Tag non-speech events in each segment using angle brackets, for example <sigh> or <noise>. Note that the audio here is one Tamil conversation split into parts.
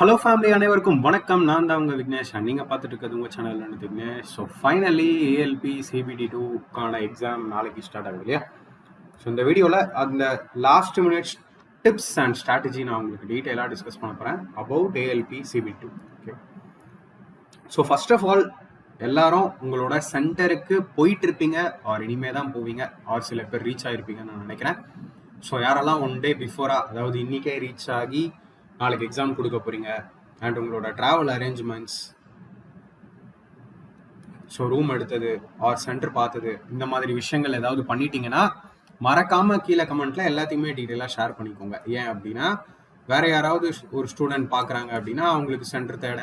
ஹலோ ஃபேமிலி அனைவருக்கும் வணக்கம். நான் தான் உங்க விக்னேஷ். நீங்கள் நீங்க பார்த்துட்டு இருக்கிறது உங்க channel Vignesh. So finally ALP CBT டூக்கான exam நாளைக்கு ஸ்டார்ட் ஆகுது இல்லையா? ஸோ இந்த வீடியோவில் அந்த last minutes tips and strategy நான் உங்களுக்கு டீட்டெயிலாக டிஸ்கஸ் பண்ண போகிறேன் about ALP CB two okay so first of all எல்லாரும் உங்களோட சென்டருக்கு போயிட்டு இருப்பீங்க ஆர் இனிமே தான் போவீங்க. ஆர் சில பேர் ரீச் ஆகிருப்பீங்கன்னு நான் நினைக்கிறேன். ஸோ யாரெல்லாம் ஒன் டே பிஃபோராக அதாவது இன்னைக்கே ரீச் ஆகி நாளைக்கு எக்ஸாம் கொடுக்க போறீங்க அண்ட் உங்களோட ட்ராவல் அரேஞ்ச்மெண்ட்ஸ் ஸோ ரூம் எடுத்தது ஆர் சென்டர் பார்த்தது. இந்த மாதிரி விஷயங்கள் ஏதாவது பண்ணிட்டீங்கன்னா மறக்காம கீழே கமெண்ட்ல எல்லாத்தையுமே டீட்டெயிலாக ஷேர் பண்ணிக்கோங்க. ஏன் அப்படின்னா வேற யாராவது ஒரு ஸ்டூடெண்ட் பார்க்குறாங்க அப்படின்னா அவங்களுக்கு சென்டர் தேட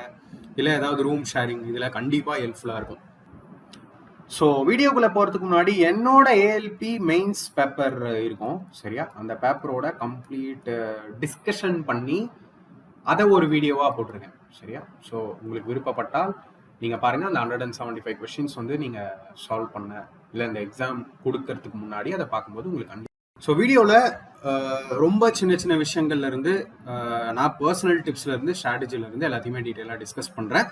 இல்லை ஏதாவது ரூம் ஷேரிங் இதில் கண்டிப்பாக ஹெல்ப்ஃபுல்லாக இருக்கும். ஸோ வீடியோக்குள்ளே போகிறதுக்கு முன்னாடி என்னோட ஏஎல்பி மெயின்ஸ் பேப்பர் இருக்கும். சரியா? அந்த பேப்பரோட கம்ப்ளீட் டிஸ்கஷன் பண்ணி அதை ஒரு வீடியோவாக போட்டிருக்கேன். சரியா? ஸோ உங்களுக்கு விருப்பப்பட்டால் நீங்கள் பாருங்கள் அந்த hundred and seventy five questions வந்து நீங்கள் சால்வ் பண்ண இல்லை இந்த எக்ஸாம் கொடுக்கறதுக்கு முன்னாடி அதை பார்க்கும்போது உங்களுக்கு கண்டி ஸோ வீடியோவில் ரொம்ப சின்ன சின்ன விஷயங்கள்லேருந்து நான் பர்சனல் டிப்ஸ்லேருந்து ஸ்ட்ராட்டஜிலேருந்து எல்லாத்தையுமே டீட்டெயிலாக டிஸ்கஸ் பண்ணுறேன்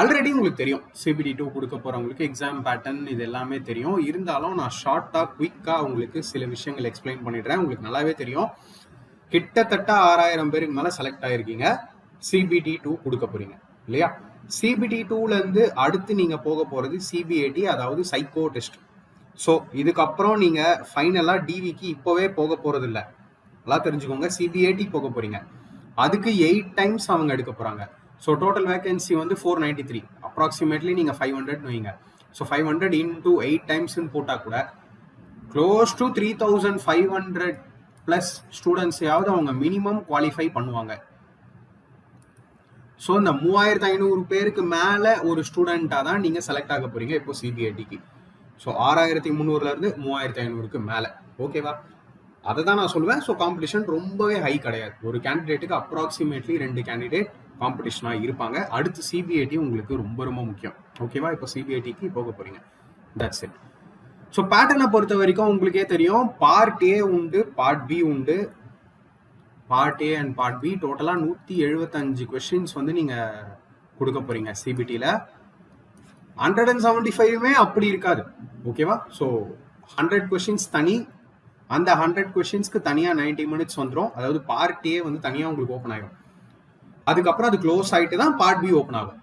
ஆல்ரெடி உங்களுக்கு தெரியும். சிபிடி டூ கொடுக்க போகிறவங்களுக்கு எக்ஸாம் பேட்டர்ன் இது எல்லாமே தெரியும். இருந்தாலும் நான் ஷார்ட்டாக குயிக்காக உங்களுக்கு சில விஷயங்கள் எக்ஸ்பிளைன் பண்ணிடுறேன். உங்களுக்கு நல்லாவே தெரியும். கிட்டத்தட்ட ஆறாயிரம் பேருக்கு மேலே செலக்ட் ஆயிருக்கீங்க. சிபிடி டூ கொடுக்க போறீங்க. இல்லையா? சிபிடி டூல இருந்து அடுத்து நீங்க போக போறது சிபிஐடி அதாவது சைக்கோ டெஸ்ட் ஸோ இதுக்கப்புறம் நீங்க ஃபைனலா டிவிக்கு இப்போவே போக போறது இல்ல நல்லா தெரிஞ்சுக்கோங்க. சிபிஐடி போக போறீங்க. அதுக்கு எயிட் டைம்ஸ் அவங்க எடுக்க போறாங்க. ஸோ டோட்டல் வேகன்சி வந்து ஃபோர் நைன்டி த்ரீ அப்ராக்சிமேட்லி நீங்க ஃபைவ் ஹண்ட்ரட் வைங்க. So five hundred into eight டைம்ஸ்னு போட்டா கூட close to three thousand five hundred plus ஸ்டூடெண்ட்ஸையாவது அவங்க மினிமம் குவாலிஃபை பண்ணுவாங்க. ஸோ இந்த மூவாயிரத்து ஐநூறு பேருக்கு மேலே ஒரு ஸ்டூடெண்ட்டாக தான் நீங்கள் செலக்ட் ஆக போகிறீங்க இப்போ சிபிஐடிக்கு ஸோ ஆறாயிரத்தி முந்நூறுலேருந்து மூவாயிரத்து ஐநூறுக்கு மேலே. ஓகேவா அதை தான் நான் சொல்லுவேன். ஸோ காம்படிஷன் ரொம்பவே ஹை கிடையாது. ஒரு கேண்டிடேட்டுக்கு அப்ராக்சிமேட்லி ரெண்டு கேண்டிடேட் காம்படிஷனாக இருப்பாங்க. அடுத்து சிபிஐடி உங்களுக்கு ரொம்ப ரொம்ப முக்கியம். ஓகேவா இப்போ சிபிஐடிக்கு போக போகிறீங்க தட்ஸ் இட் ஸோ பேட்டர்னை பொறுத்த வரைக்கும் உங்களுக்கே தெரியும். பார்ட் ஏ உண்டு பார்ட் பி உண்டு. Part A and part B டோட்டலாக நூற்றி எழுபத்தஞ்சு கொஷின்ஸ் வந்து நீங்கள் கொடுக்க போறீங்க சிபிடியில் ஹண்ட்ரட் அண்ட் செவன்டி ஃபைவ்மே அப்படி இருக்காது. ஓகேவா ஸோ ஹண்ட்ரட் கொஷின்ஸ் தனி. அந்த ஹண்ட்ரட் கொஷின்ஸ்க்கு தனியாக 90 மினிட்ஸ் வந்துடும் அதாவது பார்ட் ஏ வந்து தனியாக உங்களுக்கு ஓப்பன் ஆகும் அதுக்கப்புறம் அது க்ளோஸ் ஆகிட்டு தான் பார்ட் பி ஓப்பன் ஆகும்.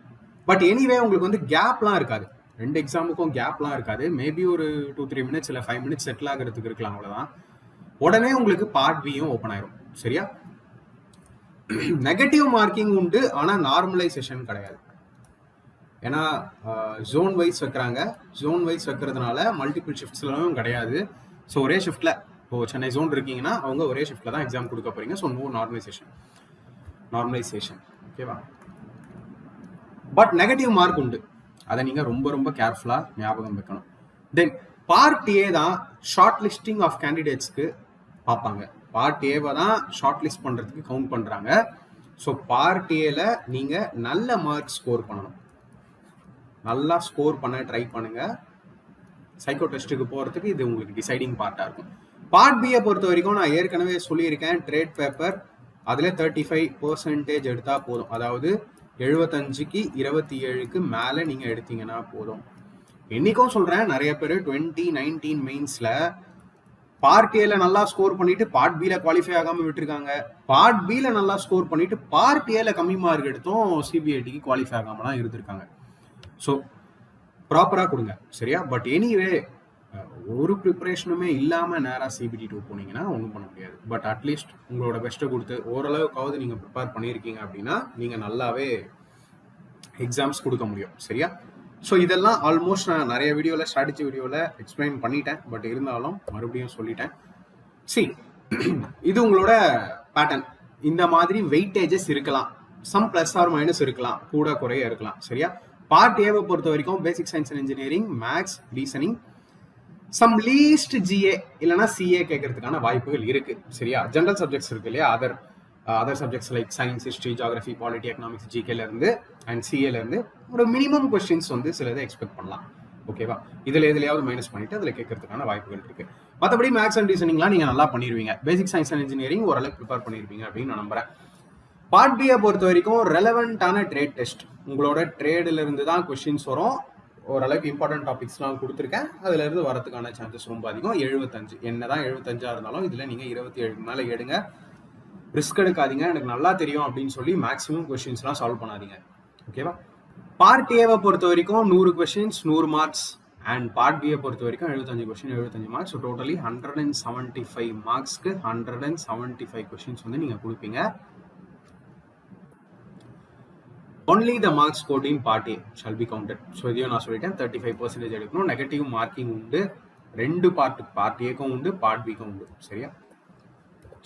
பட் எனிவே உங்களுக்கு வந்து கேப்லாம் இருக்காது. ரெண்டு எக்ஸாமுக்கும் கேப்லாம் இருக்காது. மேபி ஒரு டூ த்ரீ மினிட்ஸ் இல்லை ஃபைவ் மினிட்ஸ் செட்டில் ஆகிறதுக்கு இருக்கலாம் அவ்வளோதான் உடனே உங்களுக்கு பார்ட் பியும் ஓப்பன் ஆயிரும். சரியா? <clears throat> நெகட்டிவ் மார்க்கிங் உண்டு ஆனால் நார்மலைசேஷன் கிடையாது. ஏன்னா ஜோன் வைஸ் வைக்கிறாங்க. ஜோன் வைஸ் வைக்கிறதுனால மல்டிபிள் ஷிஃப்ட்ஸ்லாம் கிடையாது. ஸோ ஒரே ஷிஃப்ட்டில் இப்போ சென்னை ஜோன் இருக்கீங்கன்னா அவங்க ஒரே ஷிஃப்ட்டில் தான் எக்ஸாம் கொடுக்க போறீங்க. ஸோ நோ நார்மலைசேஷன் நார்மலைசேஷன் ஓகேவா பட் நெகட்டிவ் மார்க் உண்டு. அதை நீங்கள் ரொம்ப ரொம்ப கேர்ஃபுல்லாக ஞாபகம் வைக்கணும். தென் பார்ட் ஏ தான் ஷார்ட் லிஸ்டிங் ஆஃப் கேண்டிடேட்ஸ்க்கு பார்ப்பாங்க. பார்ட் ஏவை தான் ஷார்ட் லிஸ்ட் பண்ணுறதுக்கு கவுண்ட் பண்ணுறாங்க ஸோ பார்ட் ஏல நீங்கள் நல்ல மார்க் ஸ்கோர் பண்ணணும். நல்லா ஸ்கோர் பண்ண ட்ரை பண்ணுங்க. சைக்கோ டெஸ்ட்டுக்கு போகிறதுக்கு இது உங்களுக்கு டிசைடிங் பார்ட்டாக இருக்கும். பார்ட் பியை பொறுத்த வரைக்கும் நான் ஏற்கனவே சொல்லியிருக்கேன் ட்ரேட் பேப்பர் அதில் தேர்ட்டி ஃபைவ் பர்சன்டேஜ் எடுத்தால் போதும். அதாவது எழுபத்தஞ்சுக்கு இருபத்தி ஏழுக்கு மேலே நீங்கள் எடுத்தீங்கன்னா போதும். என்னைக்கும் சொல்கிறேன் நிறைய பேர் டுவெண்ட்டி நைன்டீன் மெயின்ஸில் பார்ட் ஏல நல்லா ஸ்கோர் பண்ணிட்டு பார்ட் பில குவாலிஃபை ஆகாம விட்டுருக்காங்க. பார்ட் பில நல்லா ஸ்கோர் பண்ணிட்டு பார்ட் ஏல கம்மி மார்க் எடுத்தும் சிபிஐடிக்கு குவாலிஃபை ஆகாமலாம் இருந்திருக்காங்க. ஸோ ப்ராப்பராக கொடுங்க சரியா? பட் எனிவே ஒரு ப்ரிப்பரேஷனுமே இல்லாமல் நேராக சிபிடி டூ போனீங்கன்னா ஒன்றும் பண்ண முடியாது. பட் அட்லீஸ்ட் உங்களோட பெஸ்ட்டை கொடுத்து ஓரளவுக்காவது நீங்கள் ப்ரிப்பேர் பண்ணியிருக்கீங்க அப்படின்னா நீங்கள் நல்லாவே எக்ஸாம்ஸ் கொடுக்க முடியும். சரியா? ஸோ இதெல்லாம் ஆல்மோஸ்ட் நான் நிறைய வீடியோவில் ஸ்ட்ராட்டஜி வீடியோவில் எக்ஸ்பிளைன் பண்ணிட்டேன். பட் இருந்தாலும் மறுபடியும் சொல்லிட்டேன். சி இது உங்களோட பேட்டர்ன் இந்த மாதிரி வெயிட்டேஜஸ் இருக்கலாம். சம் ப்ளஸ் ஆர் மைனஸ் இருக்கலாம். கூட குறைய இருக்கலாம். சரியா? பார்ட் ஏவை பொறுத்த வரைக்கும் basic science and engineering maths reasoning some least GA இல்லைனா சிஏ கேட்கறதுக்கான வாய்ப்புகள் இருக்கு. சரியா? ஜென்ரல் சப்ஜெக்ட்ஸ் இருக்கு இல்லையா? Other other subjects like science history geography polity economics ஜிகேல இருந்து அண்ட் சிஏல இருந்து ஒரு மினிமம் கொஸ்டின்ஸ் வந்து சில இதை எக்ஸ்பெக்ட் பண்ணலாம். ஓகேவா இதுல எதுலையாவது மைனஸ் பண்ணிட்டு அதுல கேட்கறதுக்கான வாய்ப்புகள் இருக்கு. மற்றபடி மேக்ஸ் அண்ட் ரீசனிங்லாம் நீங்க நல்லா பண்ணிருவீங்க. பேசிக் சயின்ஸ் அண்ட் இன்ஜினியரிங் ஓரளவுக்கு ப்ரிப்பேர் பண்ணிருப்பீங்க அப்படின்னு நான் நம்புறேன். பார்ட் பியை பொறுத்த வரைக்கும் ரெலவெண்ட்டான ட்ரேட் டெஸ்ட் உங்களோட ட்ரேடில் இருந்து தான் கொஷின்ஸ் வரும். ஓரளவுக்கு இம்பார்ட்டன்ட் டாபிக்ஸ்லாம் கொடுத்துருக்கேன். அதுல இருந்து வரதுக்கான சான்சஸ் ரொம்ப அதிகம். எழுபத்தஞ்சு என்னதான் எழுபத்தஞ்சா இருந்தாலும் இதுல நீங்க இருபத்தி ஏழு மேலே எடுங்க. ரிஸ்க் எடுக்காதீங்க. எனக்கு நல்லா தெரியும் அப்படின்னு சொல்லி மேக்ஸிமம் கொஷின்ஸ்லாம் சால்வ் பண்ணாதீங்க. ஓகேவா பார்ட் ஏவை பொறுத்த வரைக்கும் நூறு கொஷின்ஸ் நூறு மார்க்ஸ் அண்ட் பார்ட் பியை பொறுத்த வரைக்கும் எழுபத்தஞ்சு கொஷின் எழுபத்தஞ்சு marks totally hundred and seventy five மார்க்ஸ்க்கு hundred and seventy five questions வந்து நீங்கள் கொடுப்பீங்க. Only the marks scored party shall be counted so இதையும் நான் சொல்லிட்டேன். தேர்ட்டி ஃபைவ் பர்சன்டேஜ் எடுக்கணும். நெகட்டிவ் மார்க்கிங் உண்டு. ரெண்டு பார்ட் பார்ட் ஏக்கும் உண்டு பார்ட் பிக்கும் உண்டு. சரியா?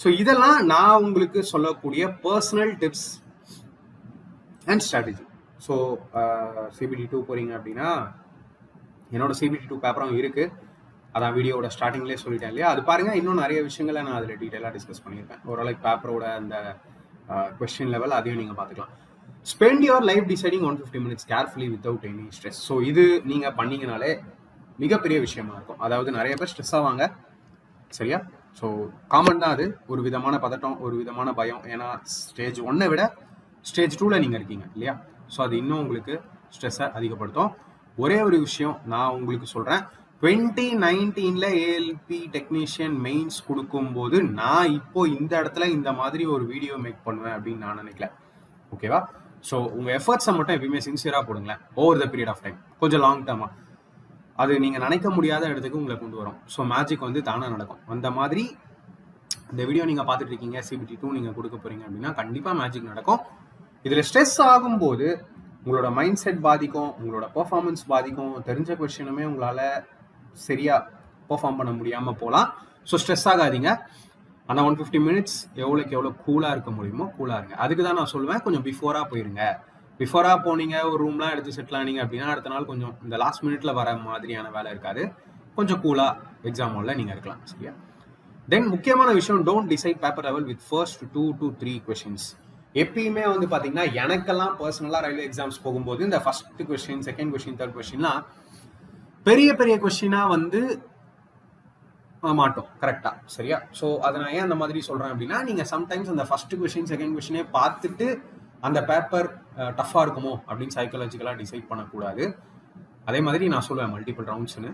ஸோ இதெல்லாம் நான் உங்களுக்கு சொல்லக்கூடிய personal tips and strategy so CBT two போகிறீங்க அப்படின்னா என்னோட சிபிடி டூ பேப்பரும் இருக்குது அதான் வீடியோட ஸ்டார்டிங்லேயே சொல்லிட்டேன் இல்லையா? அது பாருங்கள் இன்னும் நிறைய விஷயங்களை நான் அதில் டீட்டெயிலாக டிஸ்கஸ் பண்ணியிருப்பேன். ஓரளவுக்கு பேப்பரோட அந்த கொஸ்டின் லெவல் அதையும் நீங்கள் பார்த்துக்கலாம். Spend your life deciding one fifty minutes carefully without any stress so இது நீங்கள் பண்ணீங்கனாலே மிகப்பெரிய விஷயமா இருக்கும். அதாவது நிறைய பேர் ஸ்ட்ரெஸ் ஆவாங்க. சரியா? ஸோ காமன் தான் அது. ஒரு விதமான பதட்டம் ஒரு விதமான பயம். ஏன்னா ஸ்டேஜ் ஒன்னை விட ஸ்டேஜ் டூவில் நீங்கள் இருக்கீங்க இல்லையா? ஸோ அது இன்னும் உங்களுக்கு ஸ்ட்ரெஸ்ஸை அதிகப்படுத்தும். ஒரே ஒரு விஷயம் நான் உங்களுக்கு சொல்கிறேன் டுவெண்ட்டி நைன்டீனில் ஏஎல்பி டெக்னீஷியன் மெயின்ஸ் கொடுக்கும்போது நான் இப்போ இந்த இடத்துல இந்த மாதிரி ஒரு வீடியோ மேக் பண்ணுவேன் அப்படின்னு நான் நினைக்கல. ஓகேவா ஸோ உங்கள் எஃபர்ட்ஸை மட்டும் எப்பயுமே சின்சியராக போடுங்களேன். Over the period of time கொஞ்சம் லாங் டேர்மாக அது நீங்கள் நினைக்க முடியாத இடத்துக்கு உங்களை கொண்டு வரும். ஸோ மேஜிக் வந்து தானாக நடக்கும். அந்த மாதிரி இந்த வீடியோ நீங்கள் பார்த்துட்டு இருக்கீங்க சிபிடி டூ நீங்கள் கொடுக்க போறீங்க அப்படின்னா கண்டிப்பாக மேஜிக் நடக்கும். இதில் ஸ்ட்ரெஸ் ஆகும்போது உங்களோட மைண்ட் செட் பாதிக்கும் உங்களோட பெர்ஃபார்மன்ஸ் பாதிக்கும் தெரிஞ்ச கொஷினுமே உங்களால் சரியாக பெர்ஃபார்ம் பண்ண முடியாமல் போகலாம். ஸோ ஸ்ட்ரெஸ் ஆகாதீங்க. ஆனால் ஒன் ஃபிஃப்டி மினிட்ஸ் எவ்வளோக்கு எவ்வளோ கூலாக இருக்க முடியுமோ கூலாக இருங்க. அதுக்கு தான் நான் சொல்லுவேன் கொஞ்சம் பிஃபோராக போயிருங்க. பிஃபோராக போனீங்க ஒரு ரூம்லாம் எடுத்து செட்டில் ஆனீங்க அப்படின்னா அடுத்த நாள் கொஞ்சம் இந்த லாஸ்ட் மினிட்ல வர மாதிரியான வேலை இருக்காது. கொஞ்சம் கூலாக எக்ஸாம் ஹாலில் நீங்கள் இருக்கலாம் சரியா? தென் முக்கியமான விஷயம் don't decide paper level with first two to three questions எப்பயுமே வந்து பார்த்தீங்கன்னா எனக்கெல்லாம் பர்சனலாக ரயில்வே எக்ஸாம்ஸ் போகும்போது இந்த first question second question third கொஸ்டின்லாம் பெரிய பெரிய கொஸ்டினாக வந்து மாட்டோம். கரெக்டாக சரியா? ஸோ அதை நான் ஏன் அந்த மாதிரி சொல்கிறேன் அப்படின்னா நீங்கள் சம்டைம்ஸ் அந்த ஃபஸ்ட்டு கொஷின் செகண்ட் கொஷினே பார்த்துட்டு அந்த பேப்பர் டஃப்பாக இருக்குமோ அப்படின்னு சைக்காலஜிக்கலாக டிசைட் பண்ணக்கூடாது. அதே மாதிரி நான் சொல்லுவேன் மல்டிபிள் ரவுண்ட்ஸ்னு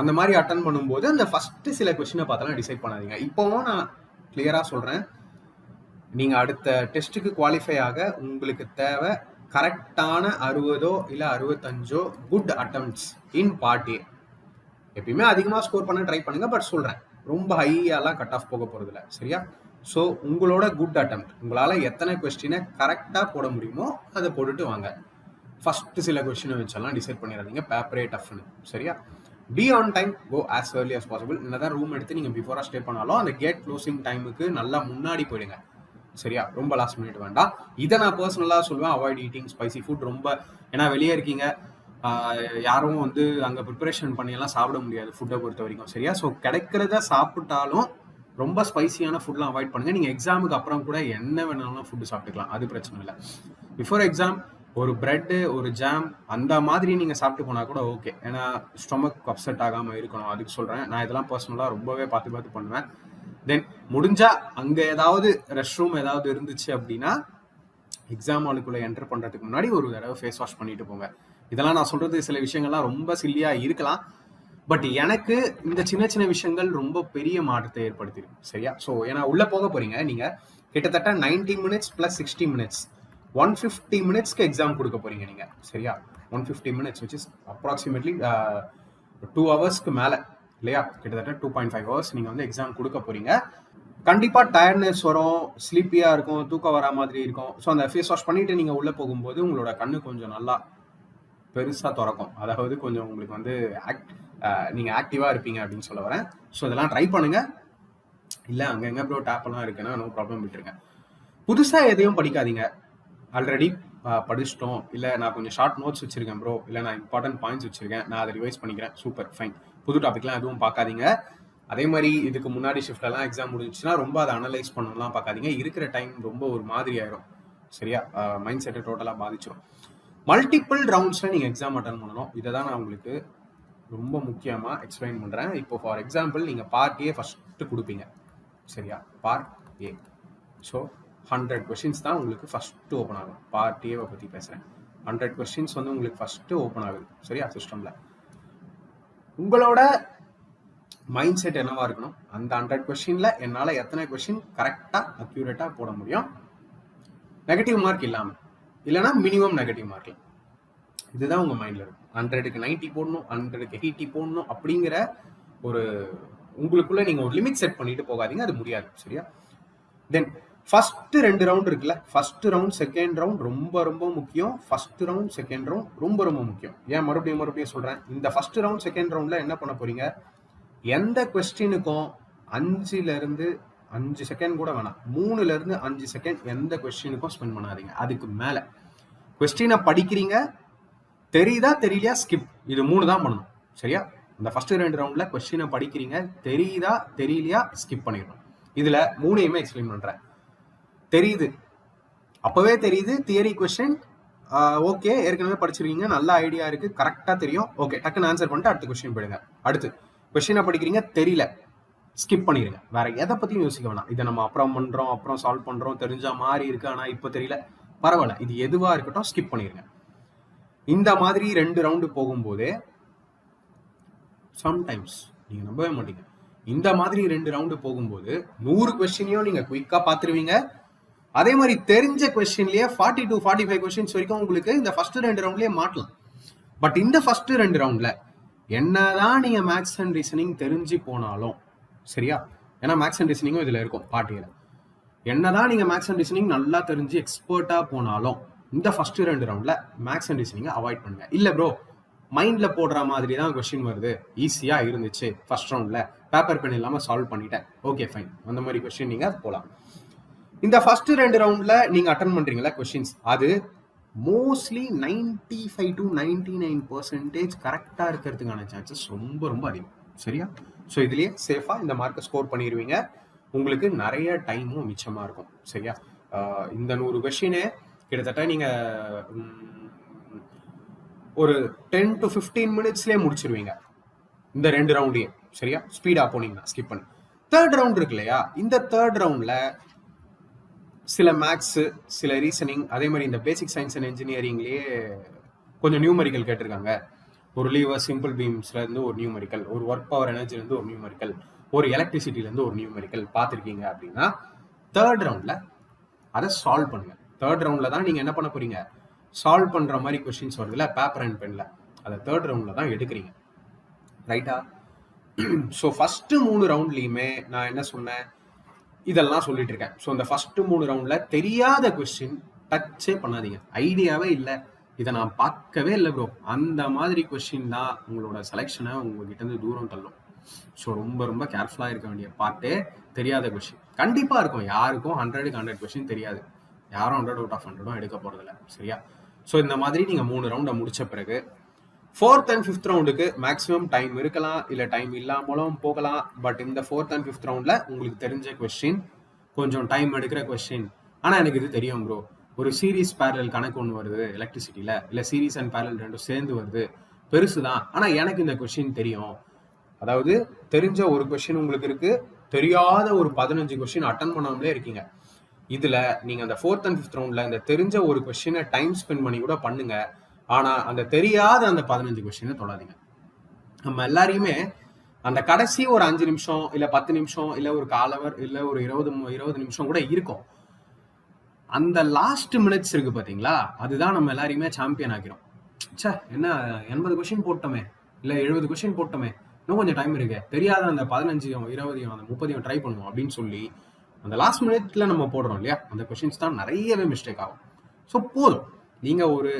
அந்த மாதிரி அட்டன் பண்ணும்போது அந்த ஃபஸ்ட்டு சில கொஷினை பார்த்தாலும் டிசைட் பண்ணாதீங்க. இப்போவும் நான் கிளியராக சொல்கிறேன் நீங்கள் அடுத்த டெஸ்ட்டுக்கு குவாலிஃபை ஆக உங்களுக்கு தேவை கரெக்டான அறுபதோ இல்லை அறுபத்தஞ்சோ good attempts in part A எப்பயுமே அதிகமாக ஸ்கோர் பண்ண ட்ரை பண்ணுங்க பட் சொல்கிறேன் ரொம்ப ஹையாலாம் கட் ஆஃப் போக போகிறதில்ல சரியா? ஸோ உங்களோட குட் அட்டம் உங்களால் எத்தனை கொஸ்டினை கரெக்டாக போட முடியுமோ அதை போட்டுட்டு வாங்க. ஃபஸ்ட்டு சில கொஸ்டினை வச்செல்லாம் டிசைட் பண்ணிடாதீங்க பேப்பரே டஃப்னு சரியா? Be on time go as early as possible என்னதான் ரூம் எடுத்து நீங்கள் பிஃபோராக ஸ்டே பண்ணாலும் அந்த கேட் க்ளோசிங் டைமுக்கு நல்லா முன்னாடி போயிடுங்க சரியா? ரொம்ப லாஸ்ட் மினிட் வேண்டாம். இதை நான் பர்சனலாக சொல்லுவேன் அவாய்ட் ஈட்டிங் ஸ்பைசி ஃபுட் ரொம்ப ஏன்னா வெளியே இருக்கீங்க யாரும் வந்து அங்கே ப்ரிப்பரேஷன் பண்ணியெல்லாம் சாப்பிட முடியாது ஃபுட்டை பொறுத்த வரைக்கும். சரியா? ஸோ கிடைக்கிறத சாப்பிட்டாலும் ரொம்ப ஸ்பைசியான ஃபுட்லாம் அவாய்ட் பண்ணுங்கள் நீங்கள் எக்ஸாமுக்கு அப்புறம் கூட என்ன வேணாலும் ஃபுட்டு சாப்பிட்டுக்கலாம். அது பிரச்சனை இல்லை. பிஃபோர் எக்ஸாம் ஒரு பிரெட்டு ஒரு ஜாம் அந்த மாதிரி நீங்கள் சாப்பிட்டு போனால் கூட ஓகே ஏன்னா ஸ்டொமக் அப்செட் ஆகாமல் இருக்கணும். அதுக்கு சொல்கிறேன் நான் இதெல்லாம் பர்சனலாக ரொம்பவே பார்த்து பார்த்து பண்ணுவேன். தென் முடிஞ்சால் அங்கே ஏதாவது ரெஸ்ட் ரூம் ஏதாவது இருந்துச்சு அப்படின்னா எக்ஸாம் ஆளுக்குள்ளே என்டர் பண்ணுறதுக்கு முன்னாடி ஒரு தடவை ஃபேஸ் வாஷ் பண்ணிட்டு போங்க. இதெல்லாம் நான் சொல்றது சில விஷயங்கள்லாம் ரொம்ப சில்லியாக இருக்கலாம். பட் எனக்கு இந்த சின்ன சின்ன விஷயங்கள் ரொம்ப பெரிய மாற்றத்தை ஏற்படுத்திடும் சரியா? ஸோ ஏன்னா உள்ள போக போறீங்க. நீங்க கிட்டத்தட்ட ninety minutes plus sixty minutes one fifty மினிட்ஸ்க்கு எக்ஸாம் கொடுக்க போறீங்க நீங்க. சரியா? One fifty minutes which is approximately two ஹவர்ஸ்க்கு மேலே. இல்லையா? கிட்டத்தட்ட டூ பாயிண்ட் ஃபைவ் ஹவர்ஸ் நீங்கள் வந்து எக்ஸாம் கொடுக்க போறீங்க. கண்டிப்பாக டயர்ட்னஸ் வரும் ஸ்லீப்பியாக இருக்கும் தூக்கம் வரா மாதிரி இருக்கும். ஸோ அந்த ஃபேஸ் வாஷ் பண்ணிட்டு நீங்கள் உள்ளே போகும்போது உங்களோட கண்ணு கொஞ்சம் நல்லா பெருசாக திறக்கும். அதாவது கொஞ்சம் உங்களுக்கு வந்து ஆக்ட் நீங்கள் ஆக்டிவாக இருப்பீங்க அப்படின்னு சொல்ல வரேன். ஸோ இதெல்லாம் ட்ரை பண்ணுங்கள் இல்லை அங்கங்கே ப்ரோ டேப்பெல்லாம் இருக்குன்னா நோ ப்ராப்ளம் விட்டுருங்க. புதுசாக எதையும் படிக்காதீங்க. ஆல்ரெடி படிச்சிட்டோம். இல்லை நான் கொஞ்சம் ஷார்ட் நோட்ஸ் வச்சுருக்கேன் ப்ரோ இல்லை நான் இம்பார்ட்டன்ட் பாயிண்ட்ஸ் வச்சிருக்கேன். நான் அதை ரிவைஸ் பண்ணிக்கிறேன். சூப்பர் ஃபைன் புது டாபிக்லாம் எதுவும் பார்க்காதீங்க. அதே மாதிரி இதுக்கு முன்னாடி ஷிஃப்ட்லாம் எக்ஸாம் முடிஞ்சுச்சுன்னா ரொம்ப அதை அனலைஸ் பண்ணலாம் பார்க்காதீங்க. இருக்கிற டைம் ரொம்ப ஒரு மாதிரி ஆயிரும். சரியா? மைண்ட் செட்டை டோட்டலாக பாதிச்சிடும் மல்டிபிள் ரவுண்ட்ஸில் நீங்கள் எக்ஸாம் அட்டன் பண்ணணும். இதை தான் நான் உங்களுக்கு ரொம்ப முக்கியமாக எக்ஸ்பிளைன் பண்ணுறேன் இப்போ ஃபார் எக்ஸாம்பிள் நீங்கள் பார்ட் ஏ ஃபஸ்ட்டு கொடுப்பீங்க. சரியா? Part A so hundred questions தான் உங்களுக்கு ஃபஸ்ட்டு ஓப்பன் ஆகும். பார்ட் ஏவை பற்றி பேசுகிறேன் ஹண்ட்ரட் கொஸ்டின்ஸ் வந்து உங்களுக்கு ஃபஸ்ட்டு ஓப்பன் ஆகுது. சரியா? சிஸ்டமில் உங்களோட மைண்ட் செட் என்னவா இருக்கணும்? அந்த ஹண்ட்ரட் கொஸ்டின்ல என்னால் எத்தனை கொஸ்டின் கரெக்டாக அக்யூரேட்டாக போட முடியும்? நெகட்டிவ் மார்க் இல்லாமல் இல்லைனா மினிமம் நெகட்டிவ் மார்க் இதுதான் உங்கள் மைண்டில் இருக்கும். ஹண்ட்ரடுக்கு நைன்ட்டி போடணும் ஹண்ட்ரடுக்கு எயிட்டி போடணும் அப்படிங்கிற ஒரு உங்களுக்குள்ள நீங்கள் ஒரு லிமிட் செட் பண்ணிட்டு போகாதீங்க அது முடியாது சரியா? தென் ஃபர்ஸ்ட் ரெண்டு ரவுண்ட் இருக்குல்ல ஃபர்ஸ்ட் ரவுண்ட் செகண்ட் ரவுண்ட் ரொம்ப ரொம்ப முக்கியம். ஃபர்ஸ்ட் ரவுண்ட் செகண்ட் ரவுண்ட் ரொம்ப ரொம்ப முக்கியம். ஏன் மறுபடியும் மறுபடியும் சொல்றேன்? இந்த ஃபர்ஸ்ட் ரவுண்ட் செகண்ட் ரவுண்ட்ல என்ன பண்ண போறீங்க? எந்த கொஸ்டினுக்கும் அஞ்சுல இருந்து அஞ்சு செகண்ட் கூட வேணாம். மூணுல இருந்து அஞ்சு செகண்ட் எந்த கொஸ்டினுக்கும் ஸ்பெண்ட் பண்ணாதீங்க. அதுக்கு மேல. கொஸ்டினை படிக்கிறீங்க. தெரியுதா தெரியலையா? ஸ்கிப் இது மூணு தான் பண்ணணும். சரியா? இந்த ஃபர்ஸ்ட் ரெண்டு ரவுண்ட்ல கொஸ்டினை படிக்கிறீங்க. தெரியுதா தெரியலையா? ஸ்கிப் பண்ணிடணும். இதுல மூணையுமே எக்ஸ்பிளைன் பண்றேன். தெரியுது. அப்பவே தெரியுது. தியரி கொஸ்டின் ஓகே ஏற்கனவே படிச்சிருக்கீங்க. நல்ல ஐடியா இருக்கு. கரெக்டா தெரியும். ஓகே டக்குன்னு ஆன்சர் பண்ணிட்டு அடுத்த கொஸ்டின் போயிடுங்க. அடுத்து. கொஸ்டினை படிக்கிறீங்க. தெரியல. ஸ்கிப் பண்ணிடுங்க வேற எதை பத்தியும் யோசிக்க வேணாம். இதை நம்ம அப்புறம் பண்றோம் அப்புறம் சால்வ் பண்றோம் தெரிஞ்ச மாதிரி இருக்கு. ஆனா இப்போ தெரியல. பரவாயில்ல. இது எதுவா இருக்கட்டும் ஸ்கிப் பண்ணிடுங்க இந்த மாதிரி ரெண்டு ரவுண்டு போகும்போது சம்டைம்ஸ் நீங்க நம்பவே மாட்டீங்க. இந்த மாதிரி ரெண்டு ரவுண்டு போகும்போது நூறு கொஸ்டினையும் நீங்க குயிக்கா பாத்துருவீங்க. அதே மாதிரி தெரிஞ்ச கொஸ்டின்லயே forty to forty five questions வரைக்கும் உங்களுக்கு இந்த ஃபர்ஸ்ட் ரெண்டு ரவுண்ட்லயே மாட்டலாம் பட் இந்த ஃபர்ஸ்ட் ரெண்டு ரவுண்ட்ல என்னதான் நீங்க மேக்ஸ் அண்ட் ரீசனிங் தெரிஞ்சு போனாலும் சரியா? ஏன்னா மேக்ஸ் அண்ட் ரீசனிங்கும் இதில் இருக்கும் பாட்டியில். என்னதான் நீங்கள் மேக்ஸ் அண்ட் ரீசனிங் நல்லா தெரிஞ்சு எக்ஸ்பர்ட்டாக போனாலும் இந்த ஃபர்ஸ்ட் ரெண்டு ரவுண்டில் மேக்ஸ் அண்ட் ரீசனிங்கை அவாய்ட் பண்ணுங்க. இல்லை ப்ரோ மைண்டில் போடுற மாதிரி தான் கொஸ்டின் வருது. ஈஸியாக இருந்துச்சு ஃபர்ஸ்ட் ரவுண்டில் பேப்பர் பென் இல்லாமல் சால்வ் பண்ணிட்டேன். ஓகே ஃபைன் அந்த மாதிரி கொஸ்டின் நீங்கள் போகலாம் இந்த ஃபர்ஸ்ட் ரெண்டு ரவுண்டில் நீங்கள் அட்டன் பண்ணுறீங்களா கொஸ்டின்ஸ் அது mostly ninety five to ninety nine percentage கரெக்டாக இருக்கிறதுக்கான சான்சஸ் ரொம்ப ரொம்ப அதிகம். சரியா? ஸோ இதுலேயே சேஃபாக இந்த மார்க்கை ஸ்கோர் பண்ணிடுவீங்க உங்களுக்கு நிறைய டைமும் மிச்சமாக இருக்கும். சரியா? இந்த நூறு கொஷினே கிட்டத்தட்ட நீங்கள் ஒரு டென் டு ஃபிஃப்டீன் மினிட்ஸ்லேயே முடிச்சிருவீங்க. இந்த ரெண்டு ரவுண்டையும் சரியா? ஸ்பீடாக போனீங்கன்னா ஸ்கிப் பண்ணி. தேர்ட் ரவுண்ட் இருக்கு இல்லையா? இந்த தேர்ட் ரவுண்டில் சில மேக்ஸு சில ரீசனிங் அதே மாதிரி இந்த பேசிக் சயின்ஸ் அண்ட் இன்ஜினியரிங்லேயே கொஞ்சம் நியூமரிக்கல் கேட்டிருக்காங்க. ஒரு லீவர் சிம்பிள் பீம்ஸ்லேருந்து ஒரு நியூமரிக்கல் ஒரு ஒர்க் பவர் எனர்ஜிலேருந்து ஒரு நியூமரிக்கல் ஒரு எலக்ட்ரிசிட்டிலேருந்து ஒரு நியூமரிக்கல் பார்த்துருக்கீங்க அப்படின்னா தேர்ட் ரவுண்டில் அதை சால்வ் பண்ணுங்க. தேர்ட் ரவுண்டில் தான் நீங்கள் என்ன பண்ண போறீங்க? சால்வ் பண்ணுற மாதிரி கொஷின்ஸ் வருதுல பேப்பர் அண்ட் பெனில் அதை தேர்ட் ரவுண்டில் தான் எடுக்கிறீங்க. ரைட்டா ஸோ ஃபஸ்ட்டு மூணு ரவுண்ட்லேயுமே நான் என்ன சொன்னேன்? இதெல்லாம் சொல்லிட்டு இருக்கேன். ஸோ இந்த ஃபஸ்ட்டு மூணு ரவுண்டில் தெரியாத கொஸ்டின் டச்சே பண்ணாதீங்க. ஐடியாவே இல்லை. இதை நான் பார்க்கவே இல்லை ப்ரோ அந்த மாதிரி கொஸ்டின் தான் உங்களோட செலெக்ஷனை உங்ககிட்ட இருந்து தூரம் தள்ளும். ஸோ ரொம்ப ரொம்ப கேர்ஃபுல்லாக இருக்க வேண்டிய பார்ட்டே தெரியாத கொஷின் கண்டிப்பாக இருக்கும். யாருக்கும் ஹண்ட்ரடுக்கு ஹண்ட்ரட் கொஷின் தெரியாது. யாரும் ஹண்ட்ரட் அவுட் ஆஃப் ஹண்ட்ரடும் எடுக்க போகிறதில்ல சரியா? ஸோ இந்த மாதிரி நீங்கள் மூணு ரவுண்டை முடிச்ச பிறகு ஃபோர்த் அண்ட் ஃபிஃப்த் ரவுண்டுக்கு மேக்ஸிமம் டைம் இருக்கலாம். இல்லை டைம் இல்லாமலும் போகலாம். பட் இந்த ஃபோர்த் அண்ட் ஃபிஃப்த் ரவுண்டில் உங்களுக்கு தெரிஞ்ச கொஸ்டின் கொஞ்சம் டைம் எடுக்கிற கொஸ்டின் ஆனால் எனக்கு இது தெரியும் ப்ரோ ஒரு சீரிஸ் பேரல் கணக்கு ஒன்று வருது எலக்ட்ரிசிட்டியில் இல்லை சீரிஸ் அண்ட் பேரல் ரெண்டும் சேர்ந்து வருது. பெருசு தான் ஆனால் எனக்கு இந்த கொஷின் தெரியும். அதாவது தெரிஞ்ச ஒரு கொஷின் உங்களுக்கு இருக்கு. தெரியாத ஒரு பதினஞ்சு கொஷின் அட்டன் பண்ணாமலே இருக்கீங்க. இதுல நீங்க அந்த ஃபோர்த் அண்ட் ஃபிஃப்த் ரவுண்ட்ல இந்த தெரிஞ்ச ஒரு கொஸ்டினை டைம் ஸ்பெண்ட் பண்ணி கூட பண்ணுங்க. ஆனா அந்த தெரியாத அந்த பதினஞ்சு கொஸ்டினை தொடாதீங்க. நம்ம எல்லாரையுமே அந்த கடைசி ஒரு அஞ்சு நிமிஷம் இல்ல பத்து நிமிஷம் இல்ல ஒரு காலவர் இல்ல ஒரு இருபது இருபது நிமிஷம் கூட இருக்கும். அந்த லாஸ்ட் மினிட்ஸ் இருக்கு பாத்தீங்களா? அதுதான் நம்ம எல்லாரையுமே சாம்பியன் ஆக்கிறோம். ச்சே என்ன எண்பது கொஸ்டின் போட்டோமே இல்ல எழுபது கொஸ்டின் போட்டோமே இன்னும் கொஞ்சம் டைம் இருக்கு. தெரியாத அந்த பதினஞ்சையும் இருபதையும் அந்த முப்பதையும் ட்ரை பண்ணுவோம் அப்படின்னு சொல்லி அந்த லாஸ்ட் மினிட்ல நம்ம போடுறோம் இல்லையா? அந்த கொஸ்டின்ஸ் தான் நிறையவே மிஸ்டேக் ஆகும். ஸோ போதும். நீங்க ஒரு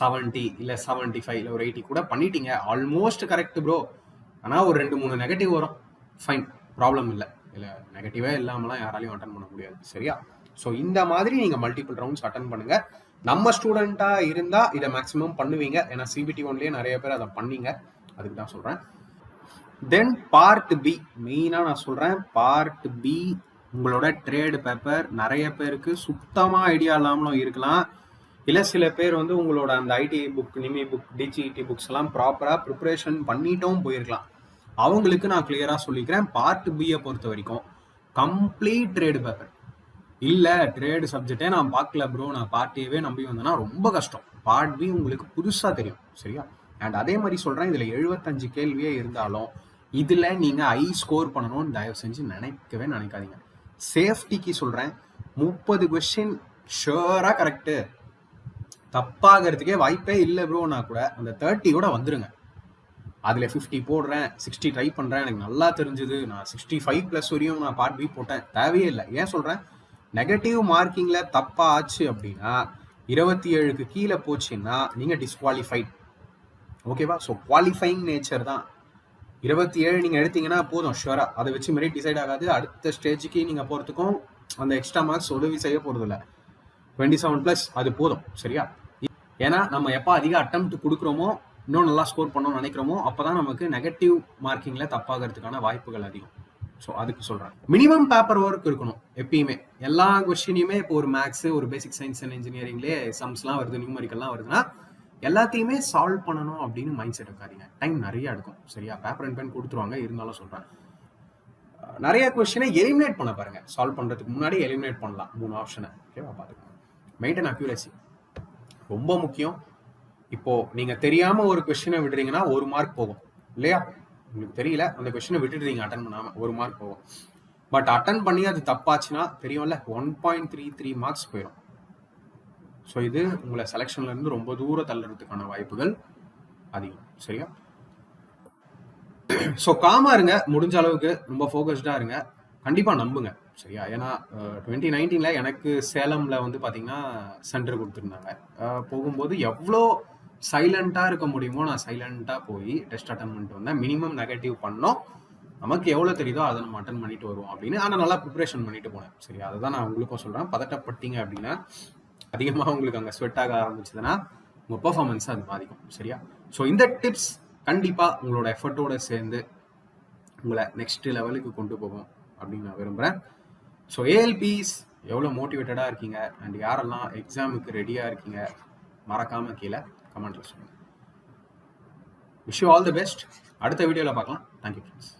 செவன்ட்டி இல்ல செவன்ட்டி ஃபைவ் இல்லை ஒரு எயிட்டி கூட பண்ணிட்டீங்க. ஆல்மோஸ்ட் கரெக்ட் ப்ரோ ஆனா ஒரு ரெண்டு மூணு நெகட்டிவ் வரும். ஃபைன் ப்ராப்ளம் இல்லை. இல்ல நெகட்டிவே இல்லாமலாம் யாராலையும் அட்டன் பண்ண முடியாது. சரியா? ஸோ இந்த மாதிரி நீங்கள் மல்டிபிள் ரவுண்ட்ஸ் அட்டன் பண்ணுங்க. நம்ம ஸ்டூடெண்ட்டாக இருந்தால் இதை மேக்ஸிமம் பண்ணுவீங்க. ஏன்னா சிபிடி ஒன்லேயே நிறைய பேர் அதை பண்ணீங்க. அதுக்கு தான் சொல்கிறேன் தென் பார்ட் பி மெயினாக நான் சொல்கிறேன் பார்ட் பி உங்களோட ட்ரேடு பேப்பர் நிறைய பேருக்கு சுத்தமாக ஐடியா இல்லாமலும் இருக்கலாம். இல்லை சில பேர் வந்து உங்களோட அந்த IT book NIMI book DGT books எல்லாம் ப்ராப்பராக ப்ரிப்பரேஷன் பண்ணிட்டும் போயிருக்கலாம். அவங்களுக்கு நான் கிளியராக சொல்லிக்கிறேன். பார்ட் பியை பொறுத்த வரைக்கும் கம்ப்ளீட் ட்ரேடு பேப்பர் இல்லை ட்ரேடு சப்ஜெக்டே நான் பார்க்கல ப்ரோ நான் பார்ட்டியவே நம்பி வந்தேன்னா ரொம்ப கஷ்டம். பார்ட் பி உங்களுக்கு புதுசாக தெரியும் சரியா? அண்ட் அதே மாதிரி சொல்கிறேன் இதில் எழுபத்தஞ்சு கேள்வியே இருந்தாலும் இதில் நீங்கள் ஐ ஸ்கோர் பண்ணணும்னு தயவு செஞ்சு நினைக்கவே நினைக்காதீங்க. சேஃப்டிக்கு சொல்கிறேன் முப்பது கொஸ்டின் ஷுவராக கரெக்டு தப்பாகிறதுக்கே வாய்ப்பே இல்லை ப்ரோனா கூட அந்த தேர்ட்டி கூட வந்துருங்க. அதில் ஃபிஃப்டி போடுறேன் சிக்ஸ்டி ட்ரை பண்ணுறேன் எனக்கு நல்லா தெரிஞ்சுது. நான் சிக்ஸ்டி ஃபைவ் ப்ளஸ் வரையும் நான் பார்ட் பி போட்டேன். தேவையே இல்லை. ஏன் சொல்கிறேன் நெகட்டிவ் மார்க்கிங்கில் தப்பாக ஆச்சு அப்படின்னா இருபத்தி ஏழுக்கு கீழே போச்சுன்னா நீங்கள் டிஸ்குவாலிஃபைட் ஓகேவா ஸோ குவாலிஃபைங் நேச்சர் தான். இருபத்தி ஏழு நீங்கள் எடுத்தீங்கன்னா போதும் ஷுவராக அதை வச்சு மெரிட் டிசைட் ஆகாது. அடுத்த ஸ்டேஜுக்கு நீங்கள் போகிறதுக்கும் அந்த எக்ஸ்ட்ரா மார்க்ஸ் உதவி செய்ய போகிறதில்ல டுவெண்ட்டி செவன் ப்ளஸ் அது போதும் சரியா? ஏன்னா நம்ம எப்போ அதிக அட்டம் கொடுக்குறோமோ இன்னும் நல்லா ஸ்கோர் பண்ணணும்னு நினைக்கிறோமோ அப்போ தான் நமக்கு நெகட்டிவ் மார்க்கிங்கில் தப்பாகிறதுக்கான வாய்ப்புகள் அதிகம். ஸோ அதுக்கு சொல்கிறேன் மினிமம் பேப்பர் ஒர்க் இருக்கணும் எப்பயுமே. எல்லா கொஸ்டினையுமே இப்போ ஒரு மேக்ஸ் ஒரு பேசிக் சயின்ஸ் அண்ட் இன்ஜினியரிங்லேயே சம்ஸ்லாம் வருது நியூமரிக்கல்லாம் வருதுன்னா எல்லாத்தையுமே சால்வ் பண்ணணும் அப்படின்னு மைண்ட் செட் இருக்காதிங்க டைம் நிறைய எடுக்கும். சரியா? பேப்பர் அண்ட் பென் கொடுத்துருவாங்க இருந்தாலும் சொல்கிறேன் நிறைய கொஸ்டினை எலிமினேட் பண்ண பாருங்க. சால்வ் பண்ணுறதுக்கு முன்னாடி எலிமினேட் பண்ணலாம். மூணு ஆப்ஷனை ஓகேவா பார்த்துக்கோங்க மெயின்டைன் அக்யூரசி ரொம்ப முக்கியம். இப்போ நீங்க தெரியாம ஒரு கொஸ்டினை விடுறீங்கன்னா ஒரு மார்க் போகும். இல்லையா? உங்களுக்கு தெரியல அந்த கொஸ்டினை விட்டுடுறீங்க அட்டன் பண்ணாமல் ஒரு மார்க் போகும் பட் அட்டன் பண்ணி அது தப்பாச்சுன்னா தெரியும்ல one point three three marks போயிடும் ஸோ இது உங்களை செலெக்ஷன்லேருந்து ரொம்ப தூரம் தள்ளுறதுக்கான வாய்ப்புகள் அதிகம். சரியா? ஸோ காமா இருங்க முடிஞ்ச அளவுக்கு ரொம்ப ஃபோக்கஸ்டாக இருங்க. கண்டிப்பாக நம்புங்க. சரியா? ஏன்னா டுவெண்ட்டி நைன்டீனில் எனக்கு சேலமில் வந்து பார்த்தீங்கன்னா சென்டர் கொடுத்துருந்தாங்க. போகும்போது எவ்வளோ சைலண்ட்டாக இருக்க முடியுமோ நான் சைலண்ட்டாக போய் டெஸ்ட் அட்டன் பண்ணிட்டு வந்தேன். மினிமம் நெகட்டிவ் பண்ணோம். நமக்கு எவ்வளோ தெரியுதோ அதை நம்ம அட்டன் பண்ணிட்டு வருவோம் அப்படின்னு. ஆனால் நல்லா ப்ரிப்பரேஷன் பண்ணிட்டு போனேன். சரி அதை தான் நான் உங்களுக்கும் சொல்கிறேன் பதட்டப்பட்டீங்க அப்படின்னா அதிகமாக உங்களுக்கு அங்கே ஸ்வெட் ஆக ஆரம்பிச்சதுன்னா உங்கள் பர்ஃபார்மன்ஸை அது பாதிக்கும். சரியா? ஸோ இந்த டிப்ஸ் கண்டிப்பாக உங்களோட எஃபர்ட்டோடு சேர்ந்து உங்களை நெக்ஸ்ட் லெவலுக்கு கொண்டு போகும் அப்படின்னு நான் விரும்புகிறேன் ஸோ ஏஎல்பிஸ் எவ்வளோ மோட்டிவேட்டடாக இருக்கீங்க? அண்ட் யாரெல்லாம் எக்ஸாமுக்கு ரெடியாக இருக்கீங்க? மறக்காமல் கீழே கமெண்ட்டில் சொல்லுங்கள் wish you all the best அடுத்த வீடியோவில் பார்க்கலாம். Thank you friends